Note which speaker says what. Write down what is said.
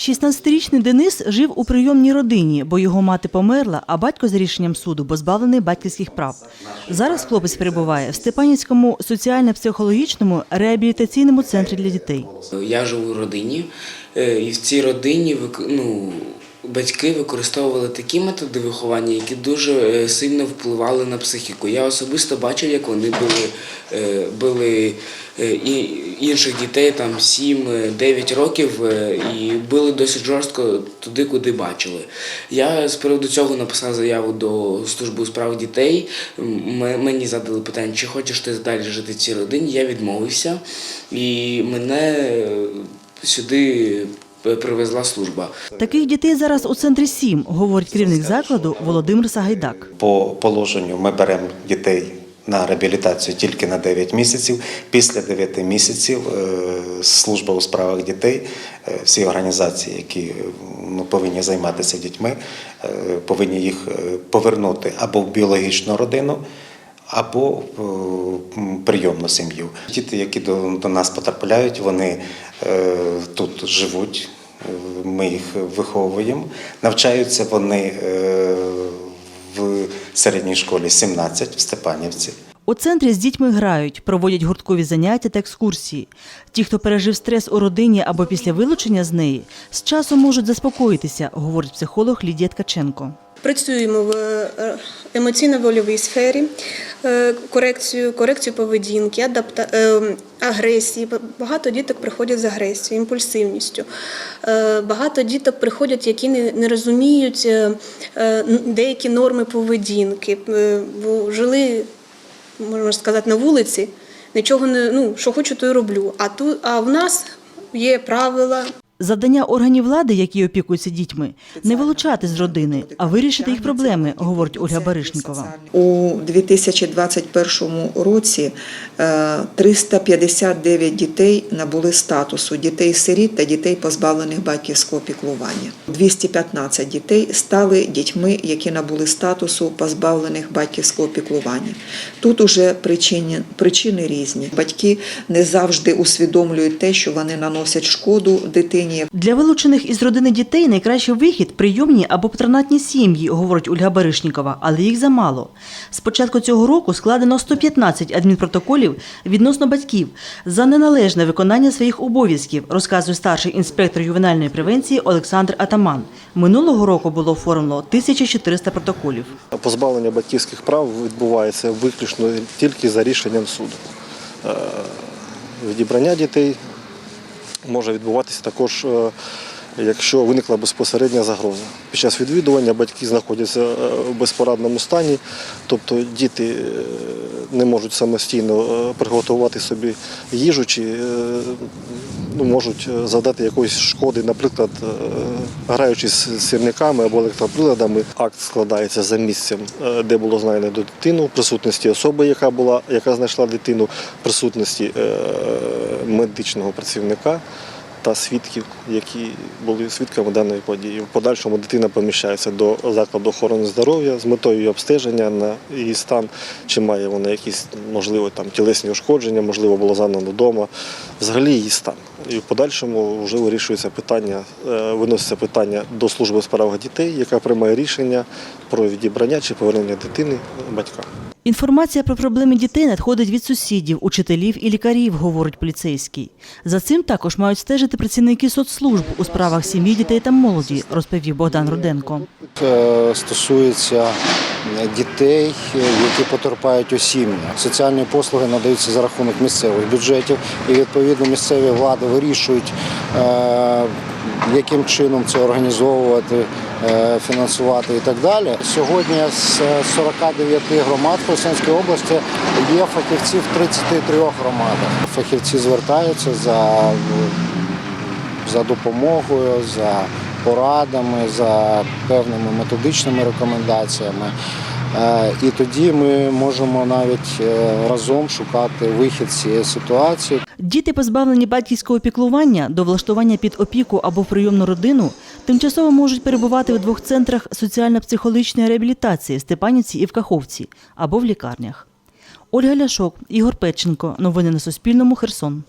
Speaker 1: 16-річний Денис жив у прийомній родині, бо його мати померла, а батько за рішенням суду позбавлений батьківських прав. Зараз хлопець перебуває в Степанівському соціально-психологічному реабілітаційному центрі для дітей.
Speaker 2: Я живу в родині, е, і в цій родині ну, батьки використовували такі методи виховання, які дуже е, сильно впливали на психіку. Я особисто бачив, як вони били, е, били е, інших дітей там 7-9 років і били досить жорстко туди, куди бачили. Я з приводу цього написав заяву до служби у справах дітей. Мені задали питання, чи хочеш ти далі жити в цій родині. Я відмовився, і мене сюди привезла служба.
Speaker 1: Таких дітей зараз у центрі сім, говорить керівник закладу Володимир Сагайдак.
Speaker 3: По положенню ми беремо дітей на реабілітацію тільки на 9 місяців. Після 9 місяців е, служба у справах дітей, е, всі організації, які е, ну, повинні займатися дітьми, е, повинні їх е, повернути або в біологічну родину. Або е, прийомну сім'ю. Діти, які до, нас потрапляють, вони е, тут живуть, е, ми їх виховуємо. Навчаються вони в середній школі 17 в Степанівці.
Speaker 1: У центрі з дітьми грають, проводять гурткові заняття та екскурсії. Ті, хто пережив стрес у родині або після вилучення з неї, з часом можуть заспокоїтися, говорить психолог Лідія Ткаченко.
Speaker 4: Працюємо в е, емоційно-вольовій сфері, е, корекцію, корекцію поведінки, адапта... е, агресії. Багато діток приходять з агресією, імпульсивністю. Багато діток приходять, які не, розуміють деякі норми поведінки, бо жили, можна сказати, на вулиці, нічого не ну, що хочу, то й роблю. А тут, а в нас є правила,
Speaker 1: Завдання органів влади, які опікуються дітьми, не вилучати з родини, а вирішити їх проблеми, говорить Ольга Баришнікова.
Speaker 5: У 2021 році е, 359 дітей набули статусу дітей-сиріт та дітей, позбавлених батьківського піклування. 215 дітей стали дітьми, які набули статусу позбавлених батьківського піклування. Тут уже причини, причини різні. Батьки не завжди усвідомлюють те, що вони наносять шкоду дитині.
Speaker 1: Для вилучених із родини дітей найкращий вихід прийомні або патронатні сім'ї, говорить Ольга Баришнікова, але їх замало. З початку цього року складено 115 адмінпротоколів відносно батьків за неналежне виконання своїх обов'язків, розказує старший інспектор ювенальної превенції Олександр Атаман. Минулого року було оформлено 1400 протоколів.
Speaker 6: Позбавлення батьківських прав відбувається виключно тільки за рішенням суду. Е, Відібрання дітей може відбуватися також, е, якщо виникла безпосередня загроза. Під час відвідування батьки знаходяться е, в безпорадному стані, тобто діти е, не можуть самостійно е, приготувати собі їжу чи ну, можуть завдати якоїсь шкоди, наприклад, граючись з сірниками або електроприладами. Акт складається за місцем, де було знайдено дитину, в присутності особи, яка була, яка знайшла дитину, в присутності медичного працівника. Та свідків, які були свідками даної події. В подальшому дитина поміщається до закладу охорони здоров'я з метою її обстеження на її стан, чи має вона якісь можливо там тілесні ушкодження, можливо, було загнано вдома. Взагалі її стан. І в подальшому вже вирішується питання, е, виноситься питання до служби у справах дітей, яка приймає рішення про відібрання чи повернення дитини батькам.
Speaker 1: Інформація про проблеми дітей надходить від сусідів, учителів і лікарів, говорить поліцейський. За цим також мають стежити працівники соцслужб у справах сім'ї, дітей та молоді, розповів Богдан Руденко.
Speaker 7: Стосується дітей, які потерпають сім'ях. Соціальні послуги надаються за рахунок місцевих бюджетів, і відповідно місцеві влади вирішують, е, яким чином це організовувати, фінансувати і так далі. Сьогодні з 49 громад Херсонської області є фахівці в 33 громадах. Фахівці звертаються за за допомогою, за порадами, за певними методичними рекомендаціями. Е, І тоді ми можемо навіть е, разом шукати вихід з цієї ситуації.
Speaker 1: Діти, позбавлені батьківського піклування до влаштування під опіку або в прийомну родину, тимчасово можуть перебувати в двох центрах соціально-психологічної реабілітації Степанівці і в Каховці або в лікарнях. Ольга Ляшок, Ігор Печенко. Новини на Суспільному. Херсон.